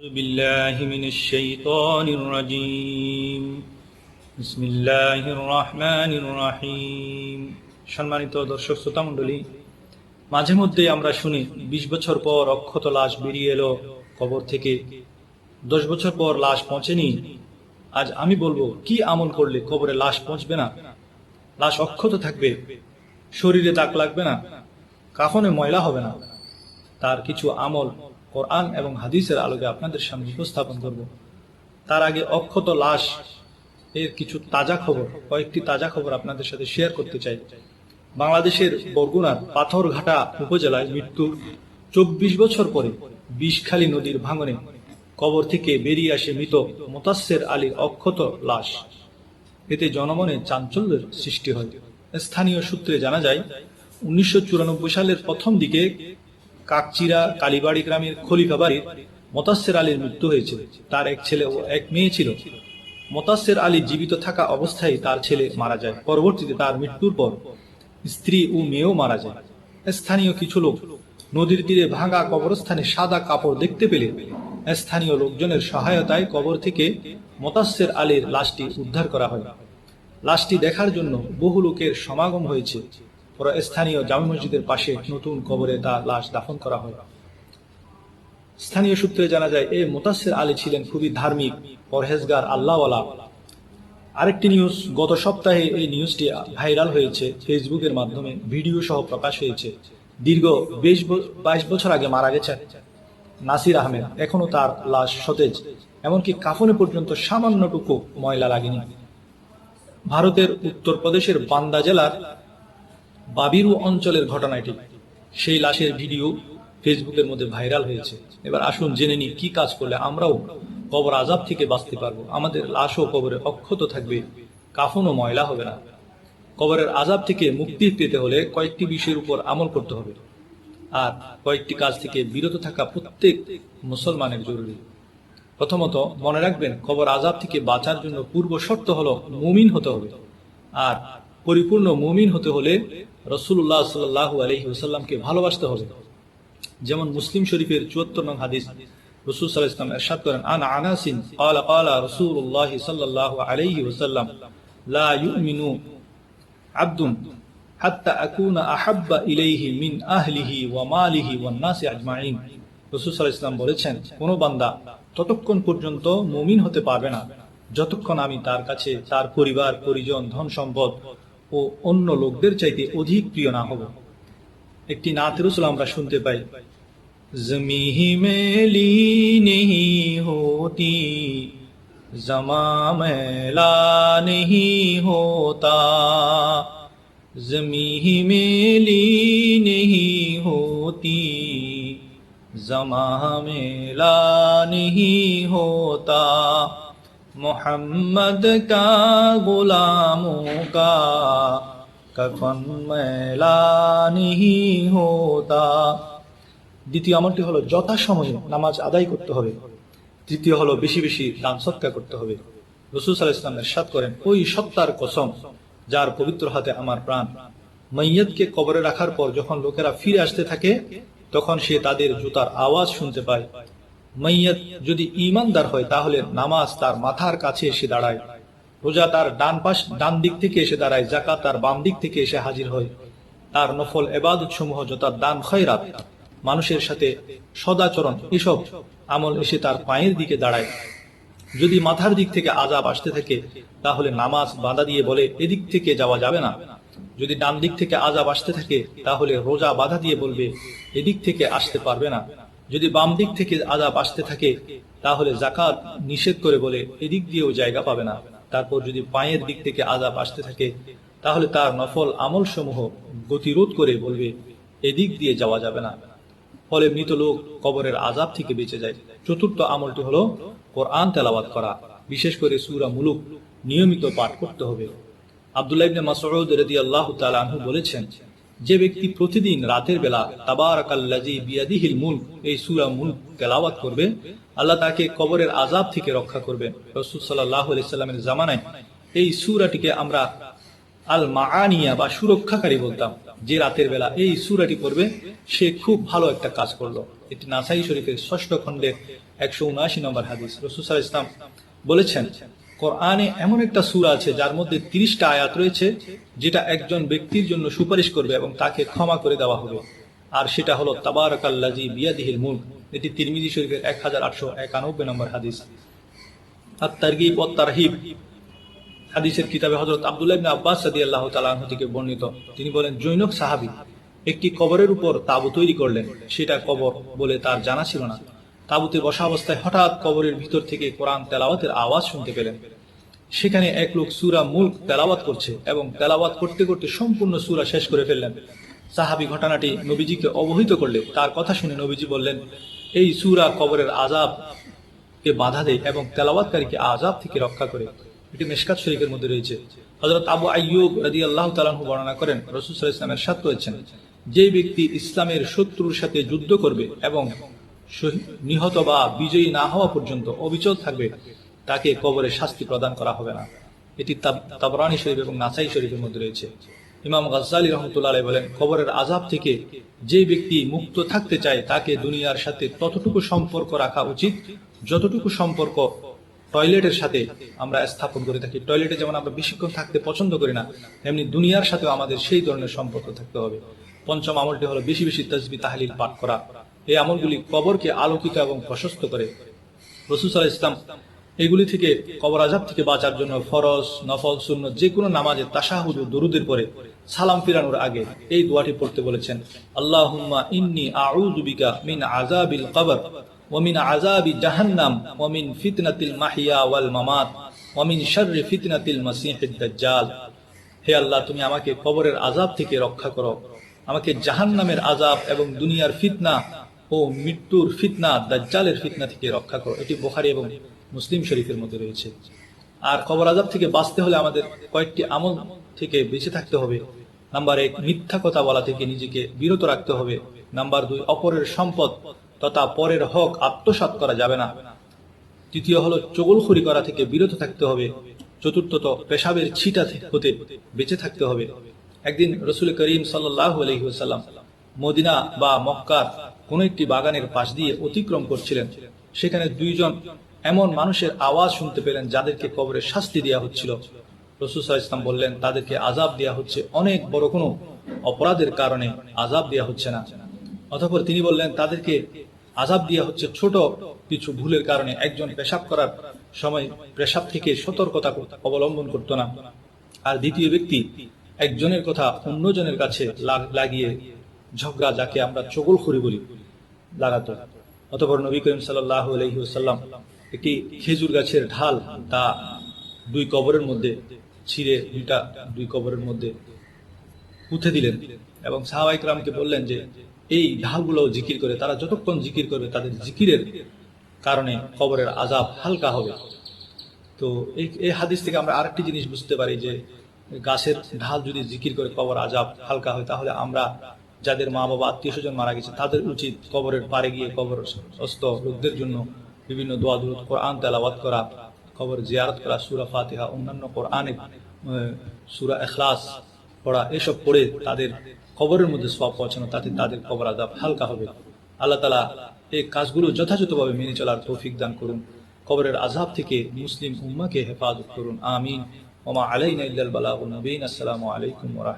أعوذ بالله من الشيطان الرجيم بسم الله الرحمن الرحيم সম্মানিত দর্শক শ্রোতা মণ্ডলী মাঝে মধ্যে আমরা শুনি বিশ বছর পর অক্ষত লাশ বেরিয়ে এলো কবর থেকে দশ বছর পর লাশ পৌঁছেনি আজ আমি বলবো কি আমল করলে কবরে লাশ পৌঁছবে না লাশ অক্ষত থাকবে শরীরে দাগ লাগবে না কাফনে ময়লা হবে না তার কিছু আমল কোরআন এবং হাদিসের আলোকে আপনাদের সামনে উপস্থাপন করব। তার আগে অক্ষত লাশ এর কিছু তাজা খবর, কয়েকটি তাজা খবর আপনাদের সাথে শেয়ার করতে চাই। বাংলাদেশের বরগুনার পাথরঘাটা উপজেলায় মৃত্যুর চব্বিশ বছর পরে বিষখালী নদীর ভাঙনে কবর থেকে বেরিয়ে আসে মৃত মোতাসের আলীর অক্ষত লাশ। এতে জনমনে চাঞ্চল্যের সৃষ্টি হয়। স্থানীয় সূত্রে জানা যায়, উনিশশো চুরানব্বই সালের প্রথম দিকে কাকচিরা, কালীবাড়ি গ্রামের খলিফা বাড়ির মোতাসের আলীর মৃত্যু হয়েছিল তার এক ছেলে ও এক মেয়ে ছিল। মোতাসের আলী জীবিত থাকা অবস্থায় তার ছেলে মারা যায়। পরবর্তীতে তার মৃত্যুর পর স্ত্রী ও মেয়েও মারা যায়। স্থানীয় কিছু লোক নদীর তীরে ভাঙা কবরস্থানে সাদা কাপড় দেখতে পেলে। স্থানীয় লোকজনের সহায়তায় কবর থেকে মোতাসের আলীর লাশটি উদ্ধার করা হয়। লাশটি দেখার জন্য বহু লোকের সমাগম হয়েছে। পরে স্থানীয় জামে মসজিদের পাশে নতুন কবরে তার লাশ দাফন করা হয়। স্থানীয় সূত্রে জানা যায়, এ মোতাসের আলী ছিলেন খুবই ধার্মিক, পরহেজগার, আল্লাহওয়ালা। আরেকটি নিউজ, গত সপ্তাহে এই নিউজটি ভাইরাল হয়েছে। ফেসবুকের মাধ্যমে ভিডিও সহ প্রকাশ হয়েছে। দীর্ঘ বেশ বাইশ বছর আগে মারা গেছেন নাসির আহমেদ। এখনও তার লাশ সতেজ, এমনকি কাফনে পর্যন্ত সামান্যটুকু ময়লা লাগেনি। ভারতের উত্তরপ্রদেশের বান্দা জেলার বাবিরু অঞ্চলের ঘটনা এটি। সেই লাশের ভিডিও ফেসবুকের মধ্যে ভাইরাল হয়েছে। এবার আসুন জেনে নিই কি কাজ করলে আমরাও কবর আজাব থেকে বাঁচতে পারব। আমাদের লাশও কবরে অক্ষত থাকবে, কাফনও ময়লা হবে না। কবরের আজাব থেকে মুক্তি পেতে হলে কয়েকটি বিষয়ের উপর আমল করতে হবে। আর কয়েকটি কাজ থেকে বিরত থাকা প্রত্যেক মুসলমানের জরুরি। প্রথমত, মনে রাখবেন, কবর আজাব থেকে বাঁচার জন্য পূর্ব শর্ত হলো মুমিন হতে হবে। আর পরিপূর্ণ মুমিন হতে হলে রসুল্লাহ সাল্লাহ আলহি ওসাল্লামকে ভালোবাসতে হবে। যেমন মুসলিম শরীফের চুয়াত্তর নং হাদিস, রসুল সাল্লাহ ইসলাম এরশাদ করেন, আন আনাসিন রসুল্লাহ সাল্লাহ আলহি ওসাল্লাম আব্দুন হাত্তা আহাব্বা মিন আহলিহি ওয়া মালিহি নাসি আজমাইন। রসুল সাল্লাহ ইসলাম বলেছেন, কোনো বান্দা ততক্ষণ পর্যন্ত মুমিন হতে পারবে না। যতক্ষণ আমি তার কাছে তার পরিবার, পরিজন, ধন সম্পদ ও অন্য লোকদের চাইতে অধিক প্রিয় না হব। একটি নাতের আমরা শুনতে পাই। জমিহি মেলি নেহি হোতি জমা মেলা নেহি হোতা। জমিহি মেলি নেহি হোতি জমা মেলা নেহি হোতা। मोहम्मद का गुलामों का कफन मैला नहीं होता দ্বিতীয় আমলটি হলো যথাসময়ে নামাজ আদায় করতে হবে তৃতীয় হলো বেশি বেশি দান সৎকা করতে হবে রসুল সাল্লাহ ইসলাম এরশাদ করেন ওই সত্তার কসম যার পবিত্র হাতে আমার প্রাণ মাইয়াতকে কবরে রাখার পর যখন লোকেরা ফিরে আসতে থাকে তখন সে তাদের জুতার আওয়াজ শুনতে পায় মাইয়াত যদি ইমানদার হয়, তাহলে নামাজ তার মাথার কাছে এসে দাঁড়ায়। রোজা তার ডান পাশ, ডান দিক থেকে এসে দাঁড়ায়। জাকাত তার বাম দিক থেকে এসে হাজির হয়। তার নফল এবাদত সমূহ যথা দান, খয়রাত, মানুষের সাথে সদাচরণ, এসব আমল এসে তার পায়ের দিকে দাঁড়ায়। যদি মাথার দিক থেকে আজাব আসতে থাকে, তাহলে নামাজ বাধা দিয়ে বলে, এদিক থেকে যাওয়া যাবে না। যদি ডান দিক থেকে আজাব আসতে থাকে, তাহলে রোজা বাধা দিয়ে বলবে, এদিক থেকে আসতে পারবে না। যদি বাম দিক থেকে আজাব আসতে থাকে, তাহলে জাকাত নিষেধ করে বলে এদিক দিয়েও জায়গা পাবে না। তারপর যদি পায়ের দিক থেকে আজাব আসতে থাকে, তাহলে তার নফল আমল সমূহ গতিরোধ করে বলবে, এদিক দিয়ে যাওয়া যাবে না। ফলে মৃত লোক কবরের আজাব থেকে বেঁচে যায়। চতুর্থ আমলটি হলো কোরআন তেলাওয়াত করা। বিশেষ করে সুরা মুলুক নিয়মিত পাঠ করতে হবে। আবদুল্লাহ ইবনে মাসউদ রাদিয়াল্লাহু তাআলা বলেছেন যে ব্যক্তি প্রতিদিন রাতের বেলা তাবারাকাল্লাজি বিয়াদিহিল মুলক, এই সূরা মুলক তেলাওয়াত করবে, আল্লাহ তাকে কবরের আজাব থেকে রক্ষা করবে। রাসূল আলাইহি সাল্লামের জামানায় এই সূরাটিকে আমরা আল মাআনিয়া বা সুরক্ষাকারী বলতাম। যে রাতের বেলা এই সুরাটি পড়বে, সে খুব ভালো একটা কাজ করল। এটি নাসাই শরীফের ষষ্ঠ খণ্ডের একশো উনআশি নম্বর হাদিস। রসুসাল ইসলাম বলেছেন কোরআনে এমন একটা সুরা আছে, যার মধ্যে তিরিশটা আয়াত রয়েছে, যেটা একজন ব্যক্তির জন্য সুপারিশ করবে এবং তাকে ক্ষমা করে দেওয়া হবে। আর সেটা হলো তাবারকাল্লাজি বিয়াদিহিল মুল্ক। এটি তিরমিজি শরীফের এক হাজার আটশো একানব্বই নম্বর হাদিস। আর তারগিব ও তারহিব হাদিসের কিতাবে হজরত আব্দুল্লাহ আব্বাস রাদিয়াল্লাহু তাআলা আনহু থেকে বর্ণিত। তিনি বলেন, জৈনক সাহাবী একটি কবরের উপর তাবু তৈরি করলেন। সেটা কবর বলে তার জানা ছিল না। তাবুতে বসা অবস্থায় হঠাৎ কবরের ভিতর থেকে কোরআন তেলাওয়াতের আওয়াজ শুনতে পেলেন। সেখানে এক লোক সুরা মুল্ক তেলাওয়াত করছে এবং তেলাওয়াত করতে করতে সম্পূর্ণ সুরা শেষ করে ফেললেন। সাহাবি ঘটনাটি নবীজিকে অবহিত করলে তার কথা শুনে নবীজি বললেন, এই সুরা কবরের আজাব কে বাধা দেয় এবং তেলাওয়াতকারীকে আজাব থেকে রক্ষা করে। এটি মেশকাত শরীফের মধ্যে রয়েছে। হজরত আবু আইয়ুব রাজি আল্লাহ তালাহু বর্ণনা করেন, রসুল ইসলামের সাথ করেছেন, যে ব্যক্তি ইসলামের শত্রুর সাথে যুদ্ধ করবে এবং নিহত বা বিজয়ী না হওয়া পর্যন্ত অবিচল থাকবে, তাকে কবরে শাস্তি প্রদান করা হবে না। এটি তাব- তাবরানী শরীফ এবং নাসাই শরীফের মধ্যে রয়েছে। ইমাম গাজ্জালি রহমতুল্লাহ বলেন, কবরের আজাব থেকে যে ব্যক্তি মুক্ত থাকতে চায়, তাকে দুনিয়ার সাথে ততটুকু সম্পর্ক রাখা উচিত। যতটুকু সম্পর্ক টয়লেটের সাথে আমরা স্থাপন করে থাকি। টয়লেটে যেমন আমরা বেশিক্ষণ থাকতে পছন্দ করি না, তেমনি দুনিয়ার সাথেও আমাদের সেই ধরনের সম্পর্ক থাকতে হবে। পঞ্চম আমলটি হলো বেশি বেশি তসবি তাহলিল পাঠ করা। এই আমলগুলি কবরকে আলোকিত এবং প্রশস্ত করে। রসুসাল ইসলাম এগুলি থেকে কবর আজাব থেকে বাঁচার জন্য ফরজ, নফল শূন্য যে কোনো নামাজে তাসাহুদ ও দরুদের পরে সালাম ফিরানোর আগে এই দোয়াটি পড়তে বলেছেন, আল্লাহুম্মা ইন্নি আউযুবিকা মিন আযাবিল কবর ওয়া মিন জাহান্নাম ওয়া ফিতনাতিল মাহিয়া ওয়াল মামাত ওয়া মিন ফিতনাতিল মাসিহিদ হে আল্লাহ, তুমি আমাকে কবরের আজাব থেকে রক্ষা করো। আমাকে জাহান্নামের আজাব এবং দুনিয়ার ফিতনা ও মৃত্যুর ফিতনা, দাজ্জালের ফিতনা থেকে রক্ষা করো। এটি বুখারী এবং মুসলিম শরীফের মধ্যে রয়েছে। আর কবর আজাব থেকে বাঁচতে হলে আমাদের কয়েকটি আমল থেকে বেঁচে থাকতে হবে। নাম্বার এক, মিথ্যা কথা বলা থেকে নিজেকে বিরত রাখতে হবে। নাম্বার দুই, অপরের সম্পদ তথা পরের হক আত্মসাৎ করা যাবে না। তৃতীয় হলো, চগলখড়ি করা থেকে বিরত থাকতে হবে। চতুর্থত, পেশাবের ছিটা হতে বেঁচে থাকতে হবে। একদিন রসুল করিম সাল্লাহ আলহিহাল্লাম মদিনা বা মক্কার কোন একটি বাগানের পাশ দিয়ে অতিক্রম করছিলেন। সেখানে দুইজন এমন মানুষের আওয়াজ শুনতে পেলেন যাদেরকে কবরে শাস্তি দেওয়া হচ্ছিল। আলাইহি ইসলাম বললেন, তাদেরকে আজাব দেওয়া হচ্ছে। অনেক বড় কোনো অপরাধের কারণে আজাব দেওয়া হচ্ছে না। অতঃপর তিনি বললেন, তাদেরকে আজাব দেওয়া হচ্ছে ছোট কিছু ভুলের কারণে। একজন পেশাব করার সময় পেশাব থেকে সতর্কতা অবলম্বন করত না। আর দ্বিতীয় ব্যক্তি একজনের কথা অন্যজনের কাছে লাগ- লাগিয়ে ঝগড়া, যাকে আমরা চগলখড়ি বলি লাগাতো। অতঃপর নবী করিম আলহিউসাল্লাম একটি খেজুর গাছের ঢাল তা দুই কবরের মধ্যে ছিঁড়ে দুইটা দুই কবরের মধ্যে পুঁতে দিলেন এবং সাহাবাইক রামকে বললেন যে, এই ঢালগুলো জিকির করে, তারা যতক্ষণ জিকির করবে তাদের জিকিরের কারণে কবরের আজাব হালকা হবে। তো এই এই হাদিস থেকে আমরা আরেকটি জিনিস বুঝতে পারি যে, গাছের ঢাল যদি জিকির করে কবর আজাব হালকা হয়, তাহলে আমরা যাদের মা বাবা আত্মীয় স্বজন মারা গেছে, তাদের উচিত কবরের পারে গিয়ে কবর অস্ত লোকদের জন্য বিভিন্ন দোয়া দুরুদ, কোরআন তেলাওয়াত করা, কবর জিয়ারত করা, সুরা ফাতিহা, অন্যান্য কোরআনে সুরা এখলাস পড়া, এসব পড়ে তাদের কবরের মধ্যে সব পৌঁছানো, তাতে তাদের কবর আজাব হালকা হবে। আল্লাহ তালা এই কাজগুলো যথাযথভাবে মেনে চলার তৌফিক দান করুন। কবরের আজাব থেকে মুসলিম উম্মাকে হেফাজত করুন। আমিন। ওমা আলাইনা ইল্লাল বালাগুন নবীন আসসালামু আলাইকুম ওয়া